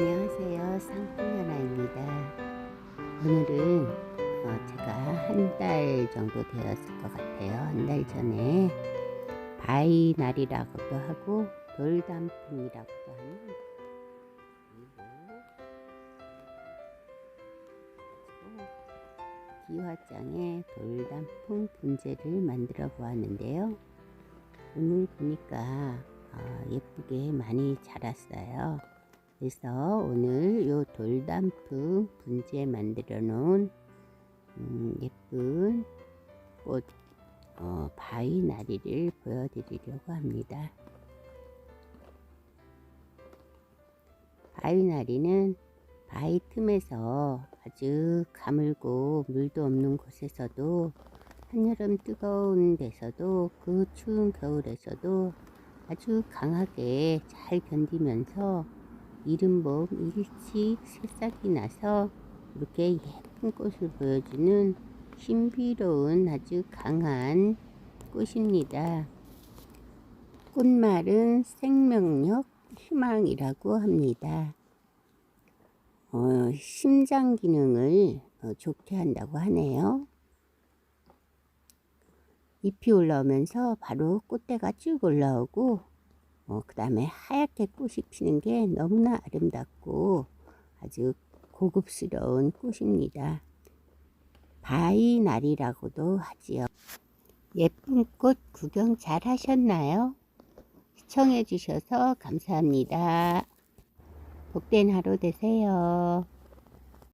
안녕하세요. 쌍풍연아입니다. 오늘은 어, 제가 한 달 정도 되었을 것 같아요. 한 달 전에 바위날이라고도 하고 돌단풍이라고도 하는 그리고 기화장에 돌단풍 분재를 만들어 보았는데요. 오늘 보니까 어, 예쁘게 많이 자랐어요. 그래서 오늘 요 돌단풍 분재 만들어 놓은 음, 예쁜 꽃 어, 바위 나리를 보여드리려고 합니다. 바위 나리는 바위 틈에서 아주 가물고 물도 없는 곳에서도 한여름 뜨거운 데서도 그 추운 겨울에서도 아주 강하게 잘 견디면서 이른 봄 일찍 새싹이 나서 이렇게 예쁜 꽃을 보여주는 신비로운 아주 강한 꽃입니다. 꽃말은 생명력, 희망이라고 합니다. 어, 심장 기능을 어, 좋게 한다고 하네요. 잎이 올라오면서 바로 꽃대가 쭉 올라오고 어, 그 다음에 하얗게 꽃이 피는 게 너무나 아름답고 아주 고급스러운 꽃입니다. 바위날이라고도 하지요. 예쁜 꽃 구경 잘 하셨나요? 시청해 주셔서 감사합니다. 복된 하루 되세요.